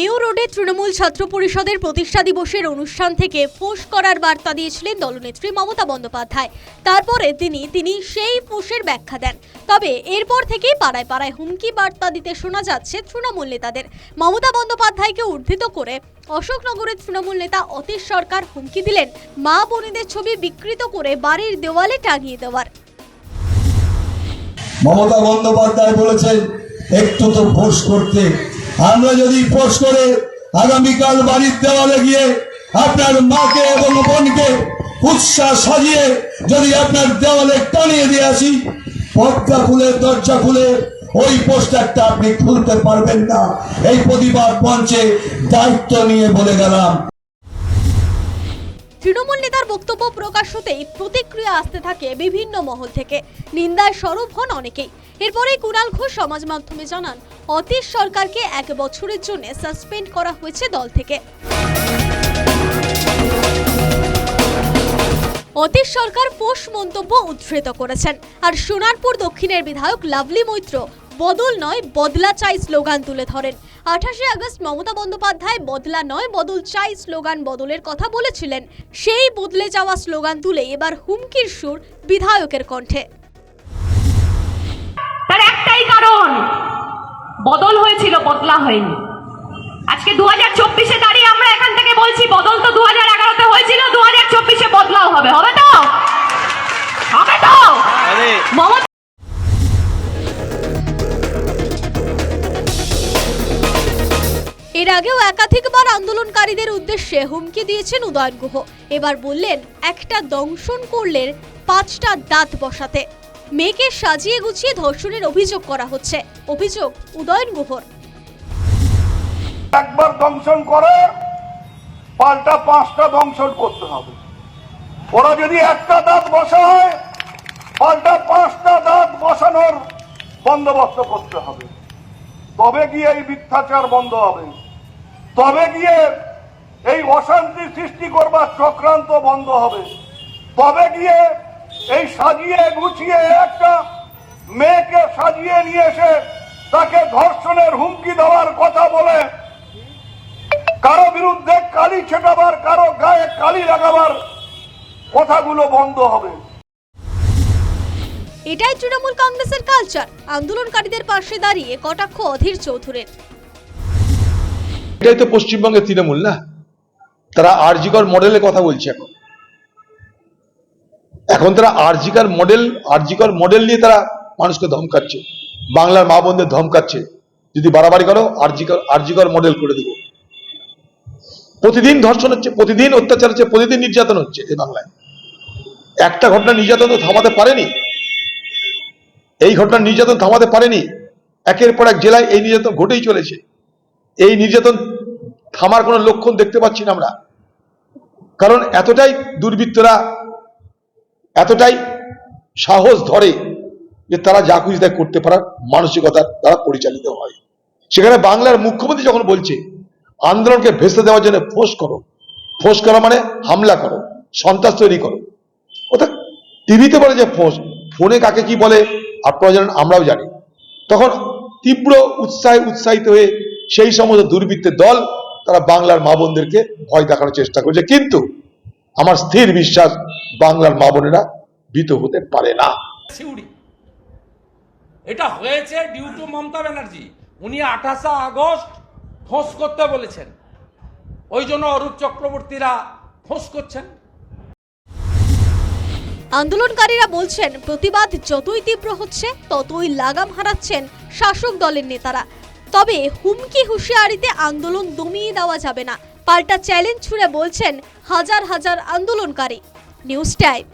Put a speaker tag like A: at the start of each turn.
A: Mayo রোডে তৃণমূল ছাত্র পরিষদের প্রতিষ্ঠা দিবসের অনুষ্ঠান থেকে ফোঁস করার বার্তা দিয়েছিলেন দলনেত্রী মমতা বন্দ্যোপাধ্যায়। তারপরে তিনি তিনি সেই ফোঁসের ব্যাখ্যা দেন। তবে এরপর থেকেই পাড়ায় পাড়ায় হুমকি বার্তা দিতে শোনা যাচ্ছে তৃণমূল নেতাদের। মমতা বন্দ্যোপাধ্যায়কে উদ্ধৃত করে অশোকনগরের তৃণমূল নেতা অতীশ সরকার হুমকি দিলেন। মা বোনেদের ছবি বিকৃত করে বাড়ির দেওয়ালে টাঙিয়ে দেওয়ার।
B: মমতা বন্দ্যোপাধ্যায় বলেছেন, একটু তো ফোর্স করতে আমরা যদি পোস্ট করে আগামীকাল বাড়ির দেওয়ালে গিয়ে আপনার মাকে এবং বোনকে উৎসাহ সাজিয়ে যদি আপনার দেওয়ালে টানিয়ে দিয়ে আসি পর্দা খুলে দরজা খুলে ওই পোস্টারটা আপনি খুলতে পারবেন না। এই প্রতিবার মঞ্চে দায়িত্ব নিয়ে বলে গেলাম
A: তৃণমূল নেতার বক্তব্য প্রকাশ হতেই প্রতিক্রিয়া আসতে থাকে বিভিন্ন মহল থেকে। নিন্দায় স্বরূপ হন অনেকেই। এরপরেই কুণাল ঘোষ সমাজ মাধ্যমে জানান, অতীশ সরকারকে এক বছরের জন্য সাসপেন্ড করা হয়েছে দল থেকে। অতীশ সরকার পোষ মন্তব্য উদ্ধৃত করেছেন। আর সোনারপুর দক্ষিণের বিধায়ক লাভলি মৈত্র বদল নয়, বদলা চাই স্লোগান তুলে ধরেন। আঠাশে আগস্ট মমতা বন্দ্যোপাধ্যায়, বদলা নয়, বদল চাই স্লোগান বদলের কথা বলেছিলেন। সেই বদলে যাওয়া স্লোগান তুলে এবার হুমকির সুর বিধায়কের কণ্ঠে।
C: তার একটাই কারণ, বদল হয়েছিল, বদলা হয়নি। আজকে দু হাজার চব্বিশে দাঁড়িয়ে আমরা এখান থেকে বলছি, বদল তো দু হাজার এগারোতে হয়েছিল দু হাজার
A: এর আগেও একাধিকবার আন্দোলনকারীদের উদ্দেশ্যে হুমকি দিয়েছেন উদয়ন গুহ। এবার বললেন, একটা দংশন করলে পাঁচটা দাঁত বসাতে। মেয়েকে সাজিয়ে গুছিয়ে ধর্ষণের অভিযোগ করা হচ্ছে। অভিযোগ উদয়ন গুহর।
D: একবার দংশন করে, পাল্টা পাঁচটা দংশন করতে হবে। ওরা যদি একটা দাঁত বসায়, পাল্টা পাঁচটা দাঁত বসানোর বন্দোবস্ত করতে হবে। তবে গিয়ে এই মিথ্যাচার বন্ধ হবে। তবে গিয়ে এই অশান্তি সৃষ্টি করবার চক্রান্ত বন্ধ হবে। তবে গিয়ে এই সাজিয়ে গুছিয়ে একটা মেয়েকে সাজিয়ে নিয়ে এসে তাকে ধর্ষণের হুমকি দেওয়ার কথা বলে। কারও বিরুদ্ধে কালি ছেটাবার, কারও গায়ে কালি লাগাবার কথাগুলো বন্ধ হবে।
A: এটাই তৃণমূল কংগ্রেসের কালচার। আন্দোলনকারীদের পাশে দাঁড়িয়ে কটাক্ষ অধীর চৌধুরীর।
E: এটাই তো পশ্চিমবঙ্গের তৃণমূল না? তারা আরজিকর মডেলের কথা বলছে এখন। এখন তারা আরজিকার মডেল আরজিকর মডেল নিয়ে তারা মানুষকে ধমকাচ্ছে। বাংলার মা বোনদের ধমকাচ্ছে। যদি বাড়াবাড়ি করো, আরজিকর আরজিকর মডেল করে দেবো। প্রতিদিন ধর্ষণ হচ্ছে, প্রতিদিন অত্যাচার হচ্ছে, প্রতিদিন নির্যাতন হচ্ছে এই বাংলায়। একটা ঘটনা নির্যাতন তো থামাতে পারেনি। এই ঘটনা নির্যাতন থামাতে পারেনি। একের পর এক জেলায় এই নির্যাতন ঘটেই চলেছে। এই নির্যাতন থামার কোনো লক্ষণ দেখতে পাচ্ছি না আমরা। কারণ এতটাই দুর্বৃত্তরা, এতটাই সাহস ধরে যে তারা যা খুশি তাই করতে পারার মানসিকতা দ্বারা পরিচালিত হয়। সেখানে বাংলার মুখ্যমন্ত্রী যখন বলছে, আন্দোলনকে ভেসে দেওয়ার জন্য ফোঁস করো, ফোঁস করা মানে হামলা করো, সন্ত্রাস তৈরি করো। অর্থাৎ টিভিতে বলে যে ফোঁস, ফোনে কাকে কি বলে, আপনারা জানেন, আমরাও জানি। তখন তীব্র উৎসাহে উৎসাহিত হয়ে সেই সমস্ত দুর্বৃত্তের দল তারা বাংলার মা বোনদেরকে ভয় দেখানোর চেষ্টা করছে। কিন্তু আমার স্থির বিশ্বাস বাংলার মা বোনেরা ভীত হতে পারে না।
F: এটা হয়েছে ডিউ টু মমতা ব্যানার্জি। উনি আঠাশে আগস্ট ফোঁস করতে বলেছেন। ওই জন্য অরূপ চক্রবর্তীরা ফোঁস করছেন।
A: আন্দোলনকারীরা বলছেন প্রতিবাদ যতই তীব্র হচ্ছে ততই লাগাম হারাচ্ছেন শাসক দলের নেতারা। তবে হুমকি হুঁশিয়ারিতে আন্দোলন দমিয়ে দেওয়া যাবে না। পাল্টা চ্যালেঞ্জ ছুড়ে বলছেন হাজার হাজার আন্দোলনকারী। News time.